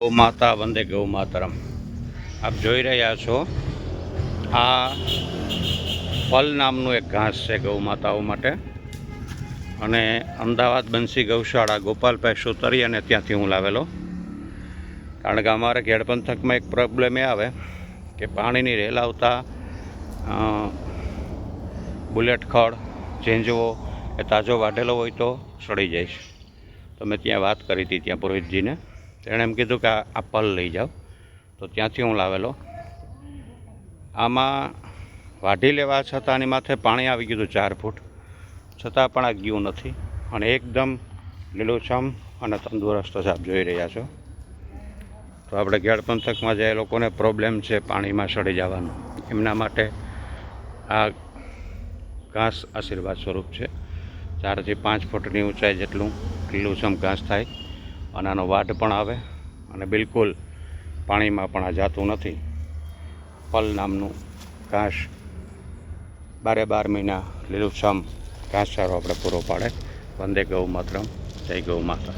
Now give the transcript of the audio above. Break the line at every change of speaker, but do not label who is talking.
ગૌ માતા વંદે ગૌ માતરમ આપ જોઈ રહ્યા છો, આ પલ નામનું એક ઘાસ છે ગૌ માતાઓ માટે. અને અમદાવાદ બંસી ગૌશાળા ગોપાલભાઈ સુતરી અને ત્યાંથી હું લાવેલો. કારણ કે અમારે ઘેડ પંથકમાં એક પ્રોબ્લેમ એ આવે કે પાણીની રેલ આવતા બુલેટ ખડ, ઝીંઝવો એ તાજો વાઢેલો હોય તો સડી જાય છે. તો મેં ત્યાં વાત કરી હતી ત્યાં પુરોહિતજીને. તેણે એમ કીધું કે આ પલ લઈ જાઓ. તો ત્યાંથી હું લાવેલો. આમાં વાઢી લેવા છતાં આની માથે પાણી આવી ગયું ચાર ફૂટ. છતાં પણ આ ગયું નથી. અને એકદમ લીલુંછમ અને તંદુરસ્ત આપ જોઈ રહ્યા છો. તો આપણે ગેડ પંથકમાં જે લોકોને પ્રોબ્લેમ છે પાણીમાં સડી જવાનો. એમના માટે આ ઘાસ આશીર્વાદ સ્વરૂપ છે. ચારથી પાંચ ફૂટની ઊંચાઈ જેટલું લીલુંછમ ઘાસ થાય. અને આનો પણ આવે અને બિલકુલ પાણીમાં પણ આ જાતું નથી. પલ નામનું ઘાસ બારે બાર મહિના લીલુંછમ ઘાસચારો આપણે પૂરો પાડે. વંદે ગૌ માતરમ. જય ગૌ માતા.